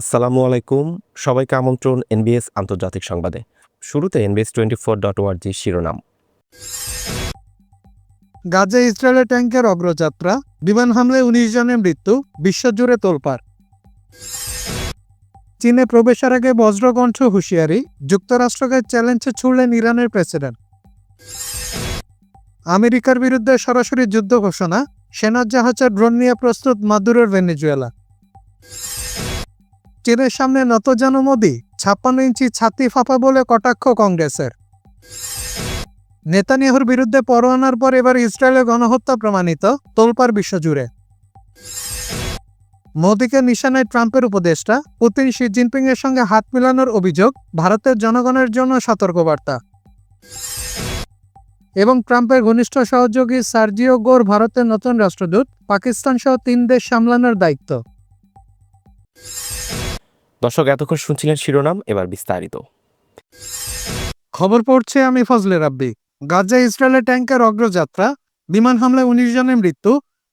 আসসালামু আলাইকুম। সবাইকে আমন্ত্রণ এনবিএস আন্তর্জাতিক সংবাদে। শুরুতে এনবিএস টোয়েন্টি ফোর ডট ওয়ার্জি শিরোনাম। গাজা ইসরায়েলের ট্যাঙ্কের অগ্রযাত্রা, বিমান হামলায় উনিশ জনের মৃত্যু, বিশ্বজুড়ে তোলপাড়। চীনে প্রবেশের আগে বজ্রকণ্ঠ হুঁশিয়ারি, যুক্তরাষ্ট্রকে চ্যালেঞ্জে ছুড়লেন ইরানের প্রেসিডেন্ট। আমেরিকার বিরুদ্ধে সরাসরি যুদ্ধ ঘোষণা, সেনার জাহাজের ড্রোন নিয়ে প্রস্তুত মাদুরের ভেনেজুয়েলা। চীনের সামনে নত যেন মোদী, ছাপ্পান্ন ইঞ্চি ছাতি ফাঁপা বলে কটাক্ষ কংগ্রেসের। নেতানিয়াহুর বিরুদ্ধে পরোয়ানার পর এবার ইসরায়েলের গণহত্যা প্রমাণিত তোলপার বিশ্বজুড়ে। মোদীকে নিশানায় ট্রাম্পের উপদেষ্টা, পুতিন শি জিনপিং এর সঙ্গে হাত মিলানোর অভিযোগ ভারতের জনগণের জন্য সতর্কবার্তা। এবং ট্রাম্পের ঘনিষ্ঠ সহযোগী সার্জিও গোর ভারতের নতুন রাষ্ট্রদূত পাকিস্তান সহ তিন দেশ সামলানোর দায়িত্ব। দর্শক, এতক্ষণ শুনছিলেন শিরোনাম, এবার বিস্তারিত। খবর পড়ছে আমি ফজলে রাব্বি। গাজা ইসরায়েলের ট্যাঙ্কের অগ্রযাত্রা, বিমান হামলায় উনিশ জনের মৃত্যু,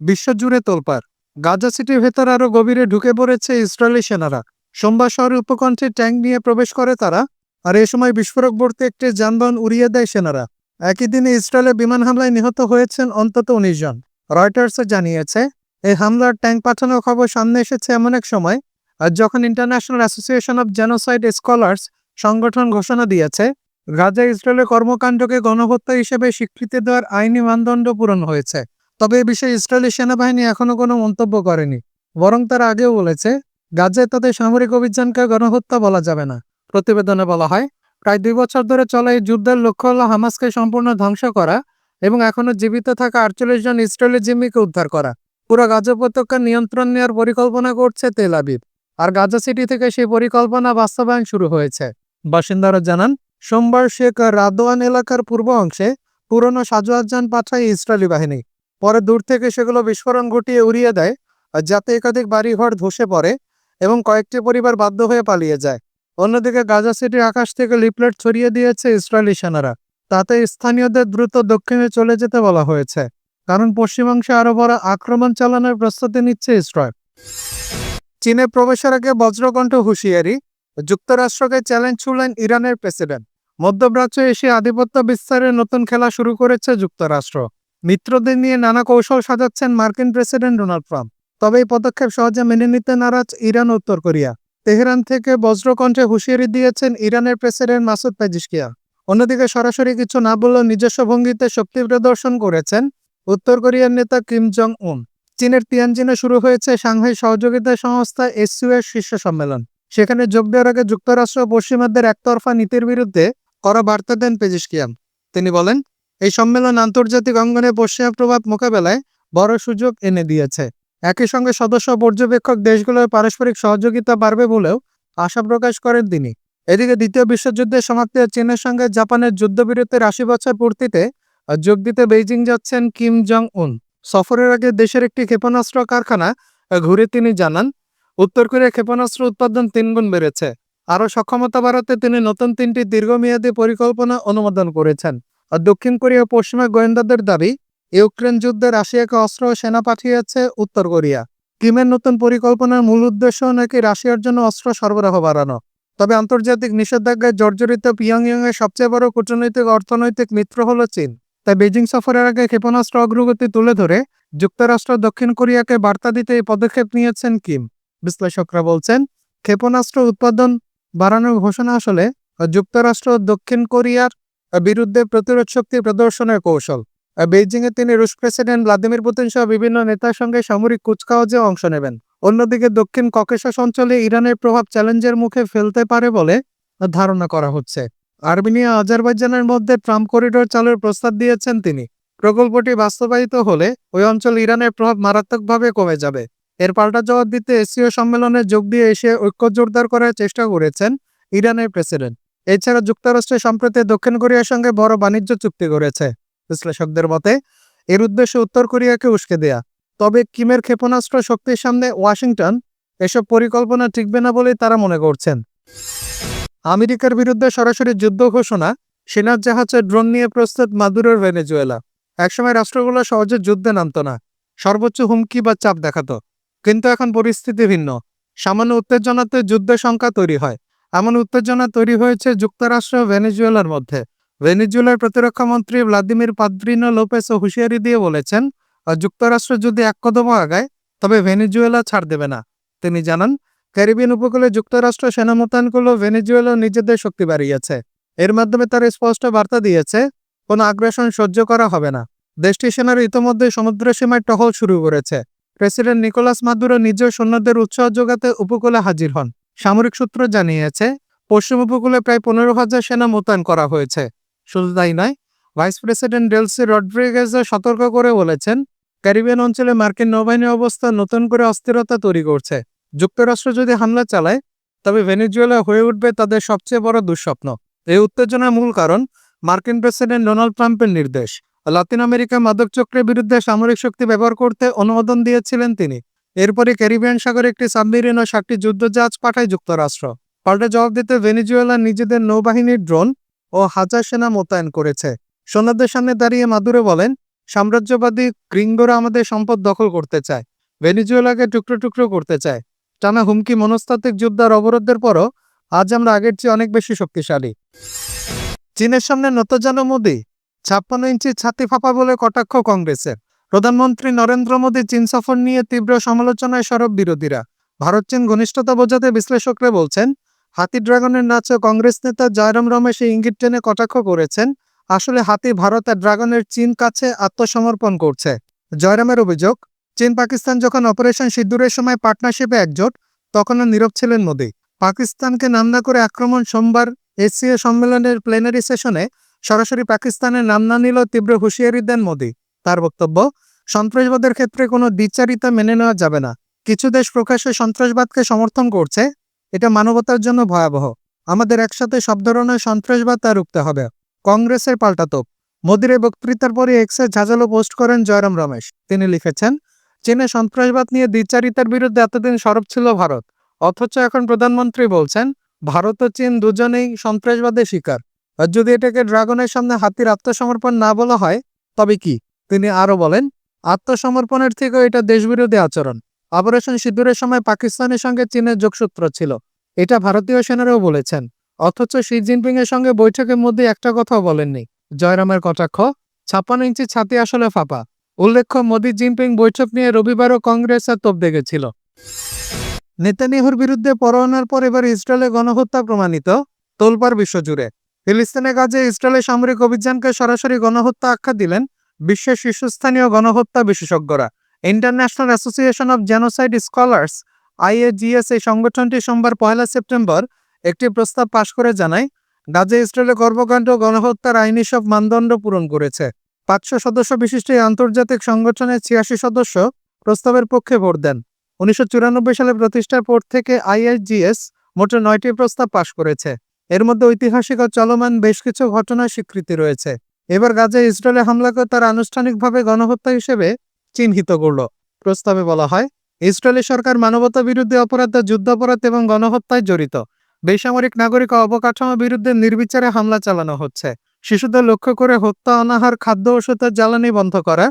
বিশ্বজুড়ে তোলপাড়। গাজা সিটির ভেতর আরও গভীরে ঢুকে পড়েছে ইসরায়েলি সেনারা। সোমবার শহরের উপকণ্ঠে ট্যাঙ্ক নিয়ে প্রবেশ করে তারা, আর এ সময় বিস্ফোরক বিস্ফোরকবর্তী একটি যানবাহন উড়িয়ে দেয় সেনারা। একই দিনে ইসরায়েলের বিমান হামলায় নিহত হয়েছেন অন্তত উনিশ জন। রয়টার্স জানিয়েছে, এই হামলার ট্যাঙ্ক পাঠানোর খবর সামনে এসেছে এমন এক সময় যখন international association of genocide scholars সংগঠন ঘোষণা দিয়েছে, গাজা ইসরায়েলের কর্মকাণ্ডকে গণহত্যা হিসেবে স্বীকৃতি দেওয়ার আইনি মানদণ্ড পূরণ হয়েছে। তবে এ বিষয়ে ইসরায়েলি সেনাবাহিনী এখনও কোনো মন্তব্য করেনি, বরং তারা আগেও বলেছে, গাজায় তাদের সামরিক অভিযানকে গণহত্যা বলা যাবে না। প্রতিবেদনে বলা হয়, প্রায় দুই বছর ধরে চলা এই যুদ্ধের লক্ষ্য হল হামাসকে সম্পূর্ণ ধ্বংস করা এবং এখনও জীবিত থাকা আটচল্লিশ জন ইসরায়েলি জিম্মিকে উদ্ধার করা। পুরো গাজা উপত্যকার নিয়ন্ত্রণ নেওয়ার পরিকল্পনা করছে তেল আবিব। আর গাজা সিটি থেকে সেই পরিকল্পনা বাস্তবায়ন শুরু হয়েছে। বাসিন্দারা জানান, সোমবার শেখ রাদোয়ান এলাকার পূর্ব অংশে পুরনো সাজোয়াজান পাঠায় ইসরায়েলি বাহিনী। পরে দূর থেকে সেগুলো বিস্ফোরণ ঘটিয়ে উড়িয়ে দেয় আর যাতে একাধিক বাড়িঘর ধসে পড়ে এবং কয়েকটি পরিবার বাধ্য হয়ে পালিয়ে যায়। অন্যদিকে গাজা সিটির আকাশ থেকে লিফলেট ছড়িয়ে দিয়েছে ইসরায়েলি সেনারা। তাতে স্থানীয়দের দ্রুত দক্ষিণে চলে যেতে বলা হয়েছে, কারণ পশ্চিমাংশে আরও বড় আক্রমণ চালানোর প্রস্তুতি নিচ্ছে ইসরায়েল চীনে প্রবেশের আগে বজ্রকণ্ঠ হুঁশিয়ারি, যুক্তরাষ্ট্রকে চ্যালেঞ্জ ছুড়লেন ইরানের প্রেসিডেন্ট। মধ্যপ্রাচ্য এসে আধিপত্য বিস্তারের নতুন খেলা শুরু করেছে যুক্তরাষ্ট্র। মিত্রদের নিয়ে নানা কৌশল সাজাচ্ছেন মার্কিন প্রেসিডেন্ট ডোনাল্ড ট্রাম্প। তবে এই পদক্ষেপ সহজে মেনে নিতে নারাজ ইরান উত্তর কোরিয়া। তেহরান থেকে বজ্রকণ্ঠে হুঁশিয়ারি দিয়েছেন ইরানের প্রেসিডেন্ট মাসুদ পেজিশকিয়া। অন্যদিকে সরাসরি কিছু না বললেও নিজস্ব ভঙ্গিতে শক্তি প্রদর্শন করেছেন উত্তর কোরিয়ার নেতা কিম জং উন। চীনের তিয়ানজিনে শুরু হয়েছে সাংহাই সহযোগিতা সংস্থা এসইউ এর শীর্ষ সম্মেলন। সেখানে যোগ দেওয়ার আগে যুক্তরাষ্ট্র পশ্চিমাদের একতরফা নীতির বিরুদ্ধে কড়া বার্তা দেন পেজিশকিয়াম তিনি বলেন, এই সম্মেলন আন্তর্জাতিক অঙ্গনে পশ্চিমা প্রভাব মোকাবেলায় বড় সুযোগ এনে দিয়েছে। একই সঙ্গে সদস্য পর্যবেক্ষক দেশগুলোর পারস্পরিক সহযোগিতা বাড়বে বলেও আশা প্রকাশ করেন তিনি। এদিকে দ্বিতীয় বিশ্বযুদ্ধের সমাপ্তি চীনের সঙ্গে জাপানের যুদ্ধবিরতির আশি বছর পূর্তিতে যোগ দিতে বেইজিং যাচ্ছেন কিম জং উন সফরের আগে দেশের একটি ক্ষেপণাস্ত্র কারখানা ঘুরে তিনি জানান, উত্তর কোরিয়া ক্ষেপণাস্ত্র উৎপাদন তিনগুণ বেড়েছে। আরও সক্ষমতা বাড়াতে তিনি নতুন তিনটি দীর্ঘমেয়াদী পরিকল্পনা অনুমোদন করেছেন। দক্ষিণ কোরিয়া পশ্চিমা গোয়েন্দাদের দাবি, ইউক্রেন যুদ্ধে রাশিয়াকে অস্ত্র ও সেনা পাঠিয়েছে উত্তর কোরিয়া। কিমের নতুন পরিকল্পনার মূল উদ্দেশ্য নাকি রাশিয়ার জন্য অস্ত্র সরবরাহ বাড়ানো? তবে আন্তর্জাতিক নিষেধাজ্ঞায় জর্জরিত পিয়ংইয়ং এর সবচেয়ে বড় কূটনৈতিক, অর্থনৈতিক মিত্র হল চীন। তাই বেজিং সফরের আগে ক্ষেপণাস্ত্র অগ্রগতি তুলে ধরে যুক্তরাষ্ট্র দক্ষিণ কোরিয়াকে বার্তা দিতে এই পদক্ষেপ নিয়েছেন কিম। বিশ্লেষকরা বলছেন, ক্ষেপণাস্ত্র উৎপাদন বাড়ানোর ঘোষণা আসলে যুক্তরাষ্ট্র দক্ষিণ কোরিয়ার বিরুদ্ধে প্রতিরোধ শক্তি প্রদর্শনের কৌশল। বেইজিংয়ে তিনি রুশ প্রেসিডেন্ট ভ্লাদিমির পুতিন সহ বিভিন্ন নেতার সঙ্গে সামরিক কুচকাওয়াজে অংশ নেবেন। অন্যদিকে দক্ষিণ ককেশাস অঞ্চলে ইরানের প্রভাব চ্যালেঞ্জের মুখে ফেলতে পারে বলে ধারণা করা হচ্ছে। আর্মেনিয়া আজারবাইজানের মধ্যে ট্রাম্প করিডোর চালুর প্রস্তাব দিয়েছেন তিনি। প্রকল্পটি বাস্তবায়িত হলে ওই অঞ্চল ইরানের প্রভাব মারাত্মকভাবে কমে যাবে। এর পাল্টা জবাব দিতে এশীয় সম্মেলনে যোগ দিয়ে এসে ঐক্য জোরদার করার চেষ্টা করেছেন ইরানের প্রেসিডেন্ট। এছাড়া যুক্তরাষ্ট্র সম্প্রতি দক্ষিণ কোরিয়ার সঙ্গে বড় বাণিজ্য চুক্তি করেছে। বিশ্লেষকদের মতে, এর উদ্দেশ্য উত্তর কোরিয়াকে উস্কে দেয়া। তবে কিমের ক্ষেপণাস্ত্র শক্তির সামনে ওয়াশিংটন এসব পরিকল্পনা টিকবে না বলেই তারা মনে করছেন। আমেরিকার বিরুদ্ধে সরাসরি যুদ্ধ ঘোষণা, সেনার জাহাজে ড্রোন নিয়ে প্রস্তুত মাদুরোর ভেনেজুয়েলা। একসময় রাষ্ট্রগুলো সহজে যুদ্ধে নামত না, সর্বোচ্চ হুমকি বা চাপ দেখাত। কিন্তু এখন পরিস্থিতি ভিন্ন। সামান্য উত্তেজনাতে যুদ্ধ সংখ্যা তৈরি হয়। এমন উত্তেজনা তৈরি হয়েছে যুক্তরাষ্ট্র ভেনেজুয়েলার মধ্যে। ভেনেজুয়েলার প্রতিরক্ষা মন্ত্রী ভ্লাদিমির পাদ্রিনো লোপেসও হুঁশিয়ারি দিয়ে বলেছেন, যুক্তরাষ্ট্র যদি এক কদম আগায়, তবে ভেনেজুয়েলা ছাড় দেবে না। তিনি জানান ক্যারিবিয়ান উপকূলে যুক্তরাষ্ট্র সেনা মোতায়েন করলেও ভেনেজুয়েলা নিজেদের শক্তি বাড়িয়েছে। এর মাধ্যমে তারা স্পষ্ট বার্তা দিয়েছে, কোনো আগ্রাসন সহ্য করা হবে না। দেশটি সেনারা ইতোমধ্যে সমুদ্র সীমায় টহল শুরু করেছে। প্রেসিডেন্ট নিকোলাস মাদুরো নিজের সৈন্যদের উৎসাহ যোগাতে উপকূলে হাজির হন। সামরিক সূত্র জানিয়েছে, পশ্চিম উপকূলে প্রায় পনেরো হাজার সেনা মোতায়েন করা হয়েছে। শুধু তাই নয়, ভাইস প্রেসিডেন্ট ডেলসি রড্রিগেজ সতর্ক করে বলেছেন, ক্যারিবিয়ান অঞ্চলে মার্কিন নৌবাহিনী অবস্থা নতুন করে অস্থিরতা তৈরি করছে। যুক্তরাষ্ট্র যদি হামলা চালায়, তবে ভেনেজুয়েলা হয়ে উঠবে তাদের সবচেয়ে বড় দুঃস্বপ্ন। এই উত্তেজনার মূল কারণ মার্কিন প্রেসিডেন্ট ডোনাল্ড ট্রাম্পের নির্দেশ। লাতিন আমেরিকা মাদক চক্রের বিরুদ্ধে সামরিক শক্তি ব্যবহার করতে অনুমোদন দিয়েছিলেন তিনি। এরপরে ক্যারিবিয়ান সাগরে একটি সাবমেরিন ও সাতটি যুদ্ধজাহাজ পাঠায় যুক্তরাষ্ট্র। পাল্টা জবাব দিতে ভেনেজুয়েলা নিজেদের নৌবাহিনীর ড্রোন ও হাজার সেনা মোতায়েন করেছে। সৈন্যদের সামনে দাঁড়িয়ে মাদুরে বলেন, সাম্রাজ্যবাদী গ্রিঙ্গোরা আমাদের সম্পদ দখল করতে চায়। ভেনেজুয়েলাকে টুকরো টুকরো করতে চায়। টানা হুমকি মনস্তাত্ত্বিক যুদ্ধ আর অবরোধের পরও আজ আমরা আগের চেয়ে অনেক বেশি শক্তিশালী। চীনের সামনে নতজানো মোদী ছাপ্পান্ন ইঞ্চি ছাতি ফাঁপা বলে কটাক্ষ কংগ্রেসের। প্রধানমন্ত্রী নরেন্দ্র মোদী চীন সফর নিয়ে তীব্র সমালোচনায় সরব বিরোধীরা। ভারত চীন ঘনিষ্ঠতা বোঝাতে বিশ্লেষকরা বলছেন, হাতি ড্রাগনের নাচে কংগ্রেস নেতা জয়রাম রমেশ এই ইঙ্গিত টেনে কটাক্ষ করেছেন, আসলে হাতি ভারত আর ড্রাগনের চীন কাছে আত্মসমর্পণ করছে। জয়রামের অভিযোগ চীন পাকিস্তান যখন অপারেশন সিদ্দুরের সময় পার্টনারশিপে একজোট তখনও নীরব ছিলেন মোদী। পাকিস্তানকে নাম না করে আক্রমণ সোমবার এসিও সম্মেলনের প্লেনারি সেশনে সরাসরি পাকিস্তানের নাম না তীব্র হুঁশিয়ারি দেন মোদী। তার বক্তব্য, সন্ত্রাসবাদের ক্ষেত্রে কোনো দ্বিচারিতা মেনে নেওয়া যাবে না। কিছু দেশ প্রকাশ্যে সন্ত্রাসবাদকে সমর্থন করছে, এটা মানবতার জন্য ভয়াবহ। আমাদের একসাথে সব ধরনের সন্ত্রাসবাদ তা রুখতে হবে। কংগ্রেসের পাল্টাতোপ মোদির বক্তৃতার পরে এক্সে ঝাঁঝালো পোস্ট করেন জয়রাম রমেশ। তিনি লিখেছেন চীনে সন্ত্রাসবাদ নিয়ে দ্বিচারিতার বিরুদ্ধে এতদিন সরব ছিল ভারত। অথচ এখন প্রধানমন্ত্রী বলছেন, ভারত ও চীন দুজনেই সন্ত্রাসবাদের শিকার। আর যদি এটাকে ড্রাগনের সামনে হাতির আত্মসমর্পণ না বলা হয়, তবে কি? তিনি আরও বলেন, আত্মসমর্পণের থেকেও এটা দেশবিরোধী আচরণ। অপারেশন সিঁদুরের সময় পাকিস্তানের সঙ্গে চীনের যোগসূত্র ছিল। এটা ভারতীয় সেনারাও বলেছেন। অথচ শি জিনপিং এর সঙ্গে বৈঠকের মধ্যে একটা কথাও বলেননি। জয়রামের কটাক্ষ, ছাপ্পান্ন ইঞ্চি ছাতি আসলে ফাঁপা। উল্লেখ্য, মোদি জিনপিং বৈঠক নিয়ে রবিবারও কংগ্রেস আর তোপ দেখেছিল নেতানিয়াহুর বিরুদ্ধে পরোয়ানার পর এবার ইসরায়েলে গণহত্যা প্রমাণিত তোলপার বিশ্বজুড়ে। ফিলিস্তিনে কাজে ইসরায়েলের সামরিক অভিযানকে সরাসরি গণহত্যা আখ্যা দিলেন বিশ্বের শীর্ষস্থানীয় গণহত্যা বিশেষজ্ঞরা। International association of genocide scholars, IAGS, এই সংগঠনটি সোমবার পয়লা সেপ্টেম্বর একটি প্রস্তাব পাশ করে জানায়, গাজে ইসরায়েলের কর্মকাণ্ড গণহত্যার আইনি সব মানদণ্ড পূরণ করেছে। পাঁচশো সদস্য বিশিষ্ট এই আন্তর্জাতিক সংগঠনের ছিয়াশি সদস্য প্রস্তাবের পক্ষে ভোট দেন। উনিশশো চুরানব্বই সালে প্রতিষ্ঠার পর থেকে আইএসজিএস মোটে নয়টি প্রস্তাব পাশ করেছে। এর মধ্যে ঐতিহাসিক ও চলমান বেশ কিছু ঘটনার স্বীকৃতি রয়েছে। এবার গাজায় ইসরায়েলে হামলাকে তারা আনুষ্ঠানিকভাবে গণহত্যা হিসেবে চিহ্নিত করল। প্রস্তাবে বলা হয়, ইসরায়েলি সরকার মানবতা বিরুদ্ধে অপরাধ, যুদ্ধাপরাধ এবং গণহত্যায় জড়িত। বেসামরিক নাগরিক অবকাঠামো বিরুদ্ধে নির্বিচারে হামলা চালানো হচ্ছে। শিশুদের লক্ষ্য করে হত্যা, অনাহার, খাদ্য ওষুধের জ্বালানি বন্ধ করা,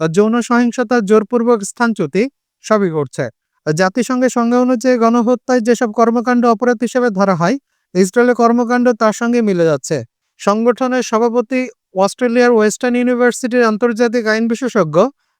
যৌন সহিংসতা জোরপূর্বক স্থানচ্যুতি সবই ঘটছে। জাতিসংঘের সংজ্ঞা অনুযায়ী গণহত্যায় যেসব কর্মকাণ্ড অপরাধ হিসেবে ধরা হয়, ইসরায়েলের কর্মকাণ্ড তার সঙ্গে মিলে যাচ্ছে। সংগঠনের সভাপতি অস্ট্রেলিয়ার ওয়েস্টার্ন ইউনিভার্সিটির আন্তর্জাতিক আইন বিশেষজ্ঞ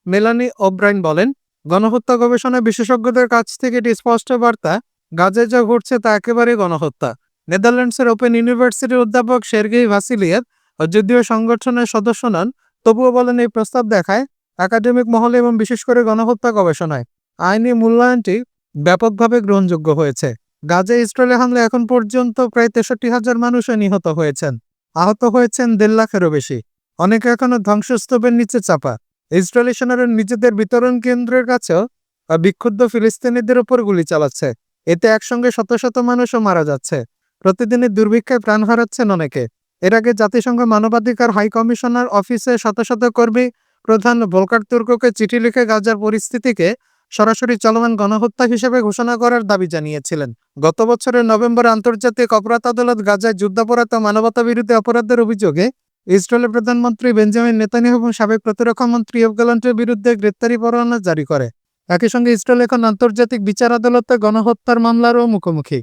মেলানি ওব্রাইন বলেন, গণহত্যা গবেষণা বিশেষজ্ঞদের কাছ থেকে এটি স্পষ্ট বার্তা, গাজে যা ঘটছে তা একেবারে গণহত্যা। নেদারল্যান্ডসের ওপেন ইউনিভার্সিটির অধ্যাপক সের্গেই ভাসিলিয়েভ যদিও সংগঠনের সদস্য নন, তবুও বলেন এই প্রস্তাব দেখায় একাডেমিক মহলে এবং বিশেষ করে গণহত্যা গবেষণায় আইনি মূল্যায়নটি ব্যাপকভাবে গ্রহণযোগ্য হয়েছে। গাজায় ইসরায়েলের হামলা এখন পর্যন্ত প্রায় তেষট্টি হাজার মানুষও নিহত হয়েছেন, আহত হয়েছেন দেড় লাখেরও বেশি। অনেকে এখনও ধ্বংসস্তূপের নিচে চাপা। ইসরায়েলি সেনারা নিজেদের বিতরণ কেন্দ্রের কাছেও বিক্ষুব্ধ ফিলিস্তিনিদের ওপর গুলি চালাচ্ছে। এতে একসঙ্গে শত শত মানুষও মারা যাচ্ছে। প্রতিদিনের দুর্ভিক্ষে প্রাণ হারাচ্ছেন অনেকে। এর আগে জাতিসংঘ মানবাধিকার হাই কমিশনার অফিসে শত শত কর্মী প্রধান ভোলকার তুর্ককে চিঠি লিখে গাজার পরিস্থিতিকে সরাসরি চলমান গণহত্যা হিসেবে ঘোষণা করার দাবি জানিয়েছিলেন। গত বছরের নভেম্বর আন্তর্জাতিক অপরাধ আদালত গাজায় যুদ্ধাপরাধ ও মানবতা বিরোধী অপরাধের অভিযোগে ইসরায়েলের প্রধানমন্ত্রী বেঞ্জামিন নেতানিয়াহু এবং সাবেক প্রতিরক্ষা মন্ত্রী গ্যালান্টের বিরুদ্ধে গ্রেপ্তারি পরোয়ানা জারি করে। একই সঙ্গে ইসরায়েল এখন আন্তর্জাতিক বিচার আদালতে গণহত্যার মামলারও মুখোমুখি।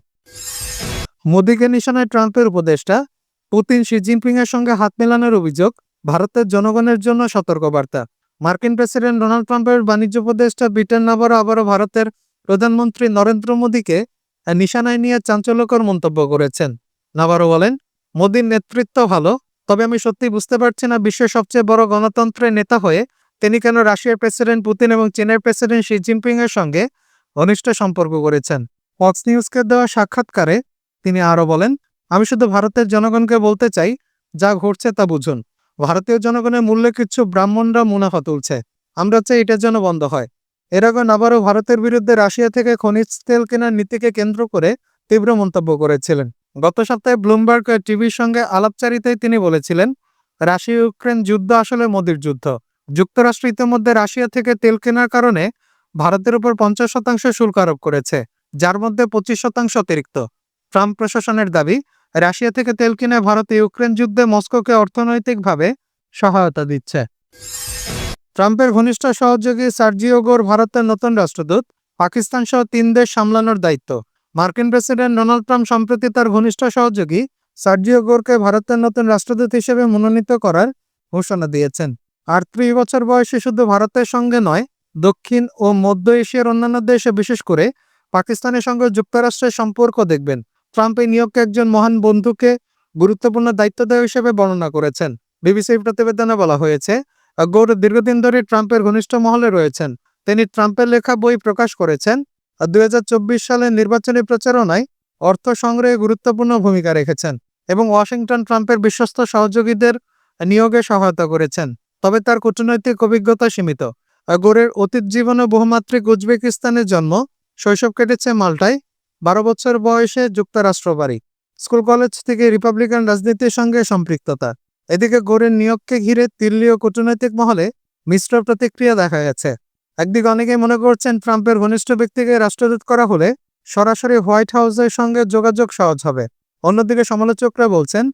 মোদীকে নিশানায় ট্রাম্পের উপদেষ্টা পুতিন শি জিনপিং এর সঙ্গে হাত মেলানোর অভিযোগ, ভারতের জনগণের জন্য সতর্কবার্তা। মার্কিন প্রেসিডেন্ট ডোনাল্ড ট্রাম্পের বাণিজ্য উপদেষ্টা ব্রিটেন নাবারও আবারও ভারতের প্রধানমন্ত্রী নরেন্দ্র মোদীকে নিশানায় নিয়ে চাঞ্চল্যকর মন্তব্য করেছেন। নাবারও বলেন, মোদীর নেতৃত্ব ভালো, তবে আমি সত্যি বুঝতে পারছি না বিশ্বের সবচেয়ে বড় গণতন্ত্রের নেতা হয়ে তিনি কেন রাশিয়ার প্রেসিডেন্ট পুতিন এবং চীনের প্রেসিডেন্ট শি জিনপিং এর সঙ্গে ঘনিষ্ঠ সম্পর্ক করেছেন। ফক্স নিউজকে দেওয়া সাক্ষাৎকারে তিনি আরও বলেন আমি শুধু ভারতের জনগণকে বলতে চাই, যা ঘটছে তা বুঝুন। ভারতীয় জনগণের মূল্যে কিছু ব্রাহ্মণরা মুনাফা তুলছে। আমরা চাই এটার জন্য বন্ধ হয়। এর আগে আবারও ভারতের বিরুদ্ধে রাশিয়া থেকে খনিজ তেল কেনার নীতিকে কেন্দ্র করে তীব্র মন্তব্য করেছিলেন। গত সপ্তাহে ব্লুমবার্গ টিভির সঙ্গে আলাপচারিতায় তিনি বলেছিলেন রাশিয়া ইউক্রেন যুদ্ধ আসলে মোদির যুদ্ধ। যুক্তরাষ্ট্র ইতিমধ্যে রাশিয়া থেকে তেল কেনার কারণে ভারতের উপর পঞ্চাশ শতাংশ শুল্ক আরোপ করেছে, যার মধ্যে পঁচিশ শতাংশ অতিরিক্ত। ট্রাম্প প্রশাসনের দাবি রাশিয়া থেকে তেল কিনে ভারত ইউক্রেন যুদ্ধে মস্কোকে অর্থনৈতিকভাবে সহায়তা দিচ্ছে। ট্রাম্পের ঘনিষ্ঠ সহযোগী সার্জিও গোর ভারতের নতুন রাষ্ট্রদূত, পাকিস্তান সহ তিন দেশ সামলানোর দায়িত্ব। মার্কিন প্রেসিডেন্ট ডোনাল্ড ট্রাম্প সম্প্রতি তার ঘনিষ্ঠ সহযোগী সার্জিও গোরকে ভারতের নতুন রাষ্ট্রদূত হিসেবে মনোনীত করার ঘোষণা দিয়েছেন। আটত্রিশ বছর বয়সে শুধু ভারতের সঙ্গে নয়, দক্ষিণ ও মধ্য এশিয়ার অন্যান্য দেশে বিশেষ করে পাকিস্তানের সঙ্গে যুক্তরাষ্ট্রের সম্পর্ক দেখবেন। ট্রাম্প এই নিয়োগকে একজন মহান বন্ধুকে গুরুত্বপূর্ণ দায়িত্ব দেওয়া হিসেবে বর্ণনা করেছেন। বিবিসির প্রতিবেদনে বলা হয়েছে, গৌর দীর্ঘদিন ধরে ট্রাম্পের ঘনিষ্ঠ মহলে রয়েছেন। তিনি ট্রাম্পের লেখা বই প্রকাশ করেছেন। দুই সালের নির্বাচনী প্রচারণায় অর্থ সংগ্রহে গুরুত্বপূর্ণ ভূমিকা রেখেছেন এবং ওয়াশিংটন ট্রাম্পের বিশ্বস্ত সহযোগীদের নিয়োগে সহায়তা করেছেন। তবে তার কূটনৈতিক অভিজ্ঞতা সীমিত। গোরের অতীত জীবনে বহুমাত্রিক উজবেকিস্তানের জন্ম, শৈশব কেটেছে মাল্টায়। বারো বছর বয়সে যুক্তরাষ্ট্র বাড়ি। স্কুল কলেজ থেকে রিপাবলিকান রাজনীতির সঙ্গে সম্পৃক্ততা। এদিকে গোরের নিয়োগকে ঘিরে দিল্লীয় কূটনৈতিক মহলে মিশ্র প্রতিক্রিয়া দেখা গেছে। একদিকে অনেকেই মনে করছেন ট্রাম্পের ঘনিষ্ঠ ব্যক্তিকে রাষ্ট্রদূত করা হলে সরাসরি হোয়াইট হাউসের সঙ্গে যোগাযোগ সহজ হবে। অন্যদিকে সমালোচকরা বলছেন,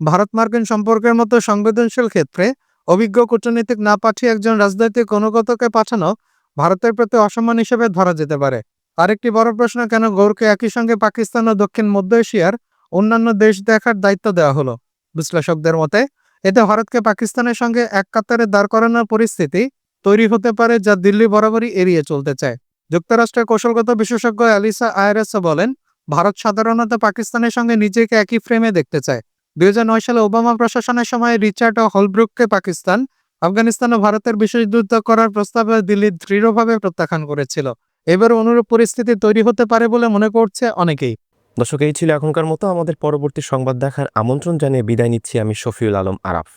ভারত মার্কিন সম্পর্কের মতো সংবেদনশীল ক্ষেত্রে অভিজ্ঞ কূটনীতিক না পাঠিয়ে একজন রাজনৈতিক অনুগতকে পাঠানো ভারতের প্রতি অসম্মান হিসেবে ধরা যেতে পারে। আরেকটি বড় প্রশ্ন, কেন গৌরকে একই সঙ্গে পাকিস্তান ও দক্ষিণ মধ্য এশিয়ার অন্যান্য দেশ দেখার দায়িত্ব দেওয়া হলো? বিশ্লেষকদের মতে, এতে ভারতকে পাকিস্তানের সঙ্গে এক কাতারে দাঁড় করানোর পরিস্থিতি তৈরি হতে পারে যা দিল্লি বরাবরই এড়িয়ে চলতে চায়। যুক্তরাষ্ট্রের কৌশলগত বিশেষজ্ঞ অ্যালিসা আয়ারেসও বলেন, ভারত সাধারণত পাকিস্তানের সঙ্গে নিজেকে একই ফ্রেমে দেখতে চায়। দুই হাজার নয় সালে ওবামা প্রশাসনের সময় রিচার্ড ও হলব্রুককে পাকিস্তান, আফগানিস্তান ও ভারতের বিশেষ যুদ্ধ করার প্রস্তাবে দিল্লি দৃঢ়ভাবে প্রত্যাখ্যান করেছিল। এবার অনুরূপ পরিস্থিতি তৈরি হতে পারে বলে মনে করছে অনেকেই। দর্শক, এই ছিল এখনকার মতো। আমাদের পরবর্তী সংবাদ দেখার আমন্ত্রণ জানিয়ে বিদায় নিচ্ছি আমি শফিউল আলম আরাফ।